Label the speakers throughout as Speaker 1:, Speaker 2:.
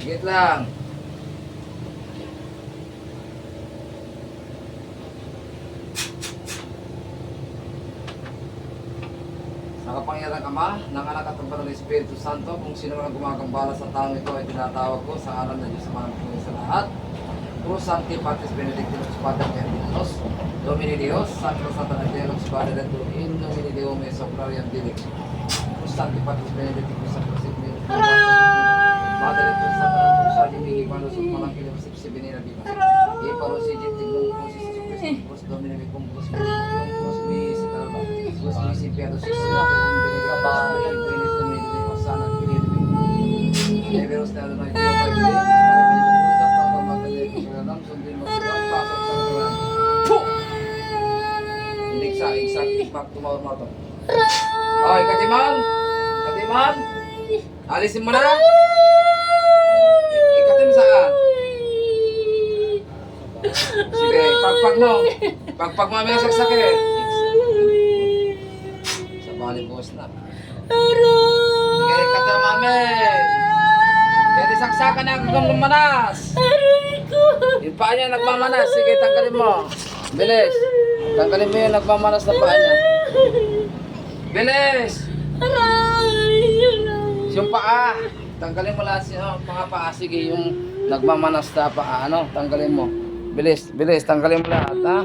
Speaker 1: Higit lang. Nakapangyarang Ama, ng anak at ng Espiritu Santo, kung sino man ang gumagambala sa taong ito ay tinatawag ko sa aral ng Diyos sa mga sa lahat. Pro Sancti Patris Benedictus Pater Benedictus, Domini Deus, Sacro Santa Angelus, Padre et in nomine Deo me soprariam dilik. Pro Sancti Patris Benedictus Sacro Sit Padre et Santa Rosa di Migi Panos ut malang kilim sip sibinina diba. E paros si si me cum pros me pros me si Talba. Pros me si Piado si Sina, cum benedica Padre et benedictum me de Hosanna benedictum. Everos te Adonai Dio Pai de Santa Magdalena di Shalom sundin mo sa pasok sa Tuhan. Puh! Hindi sa iksak ikmak tumawar mo to. Oy, Katiman! Katiman! Alisin mo na! Saan? Sige, pagpag mo. Pagpag mo may saksakit. Sa bali bukas na. Sige, ikatim mami. Di saksakan na kung lumanas. Yung paa niya nagmamanas. Sige, tanggalin mo. Bilis. Tanggalin mo yung nagmamanas na paa niya. Bilis! Yung paa. Tanggalin mo lahat siya. Mga paa. Sige, yung nagmamanas na paa. Ano? Tanggalin mo. Bilis, bilis. Tanggalin mo lahat, ha?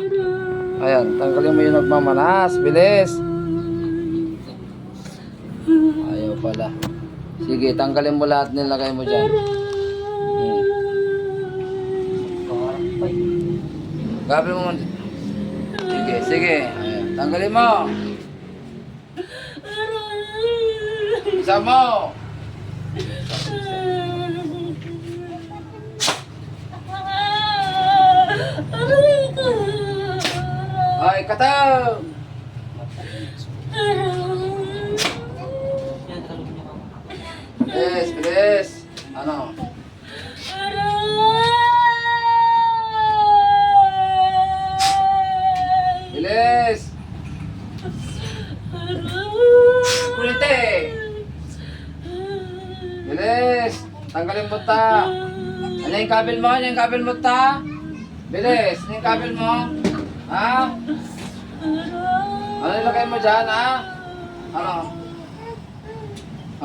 Speaker 1: Ayan, tanggalin mo yung nagmamanas. Bilis. Ayaw pala. Sige, tanggalin mo lahat nilagay mo dyan. Hmm. Gabi mo. Sige, sige. Tanggalin mo. Isa mo. Ay, kataw. Bilis, bilis. Ano? Bilis. Kulite. Bilis. Tanggalin mo ta. Ano yung kabel mo? Ano yung kabel mo ta? Bilis. Ano yung kabel mo? Ha? Ano ilagay mo dyan, ha? Ano?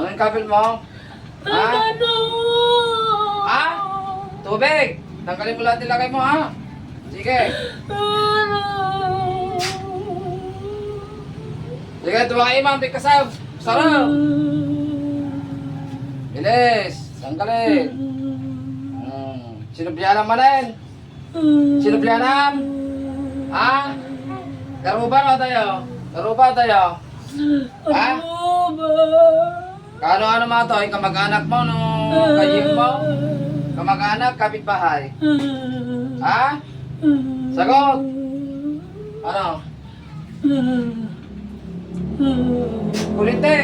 Speaker 1: Ano yung kabel mo? Ha? Ha? Tubig! Tanggalin mo lahat ilagay mo, ha? Sige. Sige, tuwa kayo, ma'am. Big kasab. Sarap. Bilis. Tanggalin. Hmm. Sinubyanan mo rin. Sinubyanan. Ha? Karuba na tayo. Karuba tayo. Ha? Kano ano mga to? Yung kamag-anak mo, no? Kayim mo? Kamag-anak, kapitbahay. Ha? Sagot! Ano? Kulite!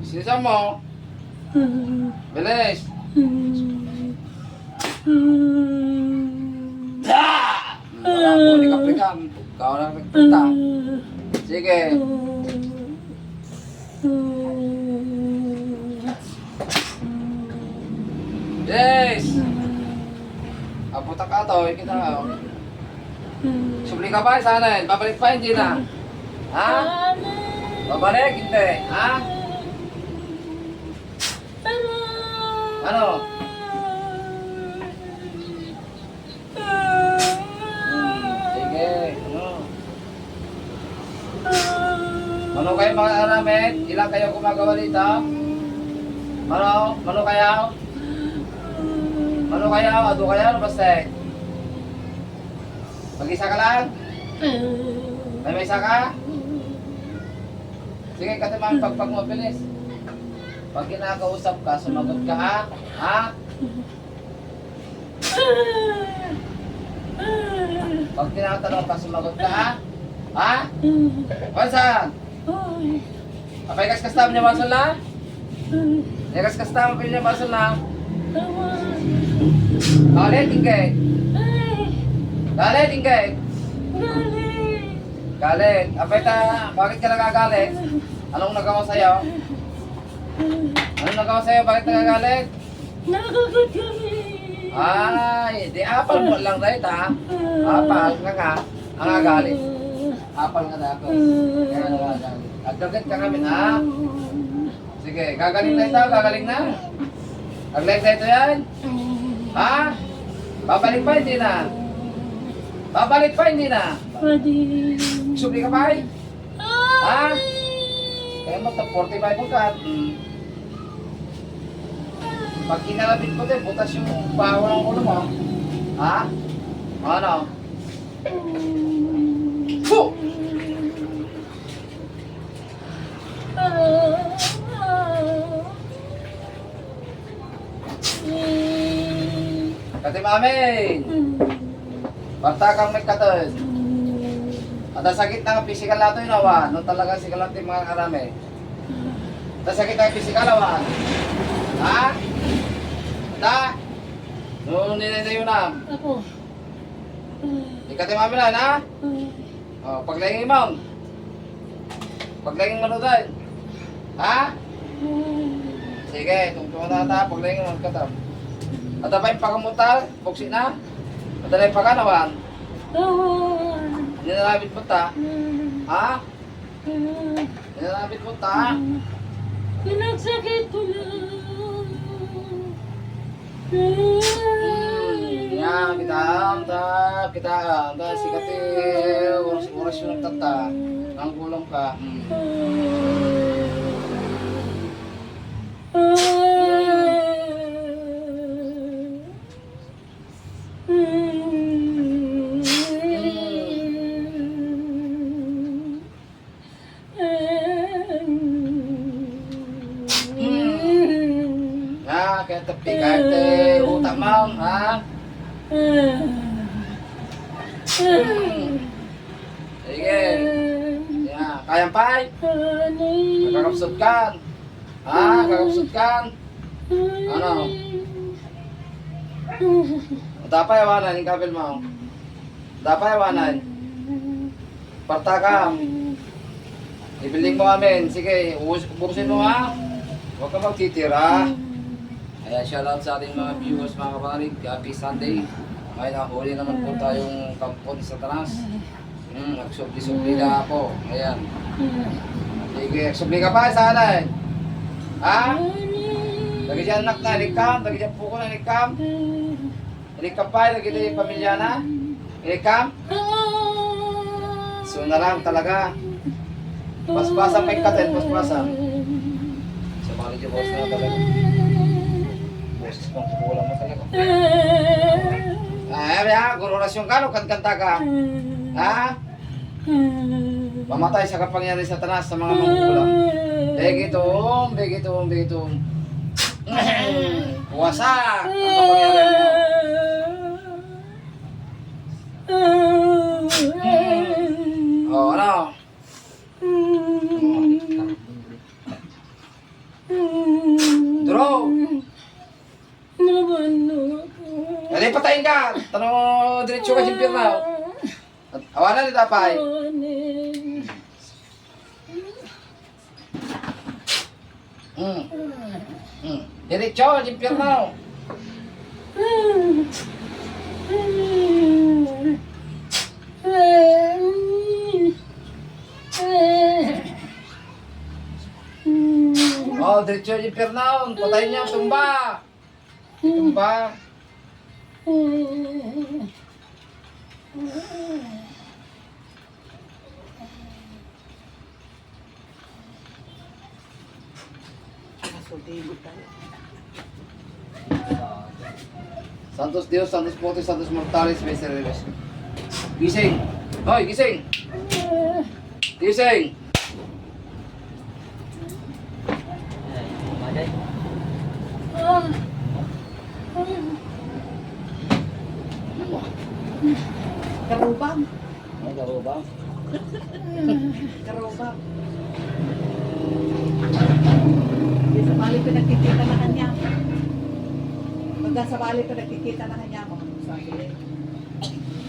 Speaker 1: Sisa mo? Bilis! Wala po, di kaplikam. Ikaw na nagpunta. Sige. Yes! Aputak ka to, kita ka. Subli ka pa, sana. Babalik pa, hindi na. Ha? Babalik, hindi. Ha? Ano? Aramid? Ilang kayo gumagawa dito? Ano? Ano kayo? Ano kayo? Ado kayo? Ano basta? Mag-isa ka lang? May may isa ka? Sige, kasi mami, pagpag mo, bilis. Pag kinakausap ka, sumagot ka ha? Ha? Pag tinatanong ka, sumagot ka ha? Ha? Wansan? Apay kas kastam niya masal na? Ya kas kastam apay niya masal na? Galit, tingkay. Galit, tingkay. Galit. Apay ta, bakit ka nagagalit? Anong nagawa sa'yo? Ano nagawa sa'yo? Bakit nagagalit?
Speaker 2: Nagagat kami.
Speaker 1: Ay, di apal mo lang dahil ha? Apal ka nga. Ang agalit. Apal nga dapat. Kaya nagagalit. Agdagat ka kami ha? Sige, gagaling na ito, gagaling na. Gagaling na ito yan. Ha? Babalik pa, hindi na. Babalik pa, hindi na.
Speaker 2: Pwede.
Speaker 1: Subli ka pa, eh. Ha? Kaya mo, 45 mo ka. Pag kinalabit mo din, butas yung baho ng ulo mo. Ha? Ano? Fu! Kati mamin! Basta kang may katon. At ang sakit ng physical nato yun, awa. Nung talaga sikal natin mga karami. At ang sakit ng physical, awa. Ha? Da? Nung ninay na yun na.
Speaker 2: Ako.
Speaker 1: Ikati mami na, ha? O, paglahingin mo. Paglahingin mo na doon. Ha? Sige, tungtong na ta, paglahingin mo ka At apa yung pakamutal, buksi na. At ano yung paganawan, hindi na labit mo ta. Ha? Hindi na labit mo ta.
Speaker 2: Pinagsakit ko lang.
Speaker 1: Ya, kita anta, kita anta sikati oras oras yung tata. Ang kulang ka. Hmm. Ya, kaya tepi kate utak mau, ha? Sige. Ya, kaya pa. Kakapsot kan. Ha, kakapsot kan. Ano? Dapat yawanan yung kapil mo. Dapat yawanan. Partakam. Ibiling mo amin. Sige, ubusin mo ha. Huwag ka magtitira. Ayan, shoutout sa ating mga viewers, mga kapanig. Happy Sunday. Ngayon, nahuli naman po tayong kampon sa tanas. Hmm, nagsubli-subli na po. Ayan. Sige, subli ka pa sa alay. Ha? Lagi dyan anak na, ilikam. Lagi dyan puko na, ilikam. Ilikam pa, lagi dyan yung pamilya na. Ilikam. So na lang talaga. Paspasan pa yung katin, paspasan. Sa mga medyo boss na talaga. Boses pang kukulang mo talaga. Ah, ya, gurorasyon ka, no? kanta ka. Ha? Mamatay sa kapangyarihan sa tanas sa mga mangkukulang. Begitum, begitum, begitum. Wasak ang kapangyarihan mo. Oh, ano? Draw! Dali, patayin ka! Tanong mo, diretsyo ka simpir na. At awanan ni Tapay. Hmm. Hmm. Diretsyo, simpir na. Oh, diretsyo, simpir na. Patayin niya, tumba. Tumba. Santos Dios, Santos Potes, Santos Mortales, Misereres. Gising! Hoy, gising! Gising!
Speaker 3: Karubang.
Speaker 1: Ano ka ba?
Speaker 3: Karubang. Di bali pinagkikita na kanya. Pagka sa bali pinagkikita na kanya mo. Sabi niya.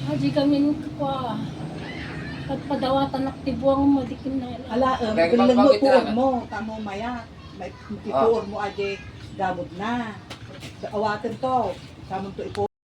Speaker 2: Haji kami pa. At padawatan aktibuang madikin na.
Speaker 3: Ala, um,
Speaker 1: Kaya
Speaker 3: bilang mo
Speaker 1: bakit
Speaker 3: tuod
Speaker 1: na-
Speaker 3: mo, kamo maya. may ituor mo aje gamot na. Awatin to. Kamon to ipo